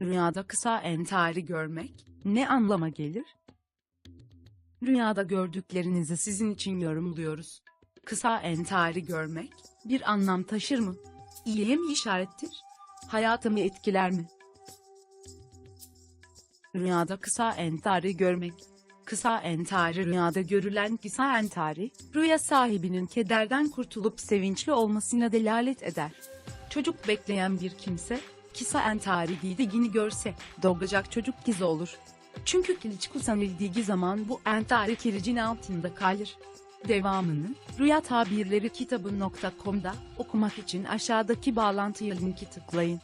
Rüyada kısa entari görmek ne anlama gelir? Rüyada gördüklerinizi sizin için yorumluyoruz. Kısa entari görmek bir anlam taşır mı? İyiye mi işarettir? Hayatımı etkiler mi? Rüyada kısa entari görmek. Kısa entari rüyada görülen kısa entari, rüya sahibinin kederden kurtulup sevinçli olmasına delalet eder. Çocuk bekleyen bir kimse, kısa entari giydiğini görse, doğacak çocuk kız olur. Çünkü kiliç kullanıldığı zaman bu entari kiricin altında kalır. Devamını, Rüya Tabirleri kitabı.com'da okumak için aşağıdaki bağlantıya linki tıklayın.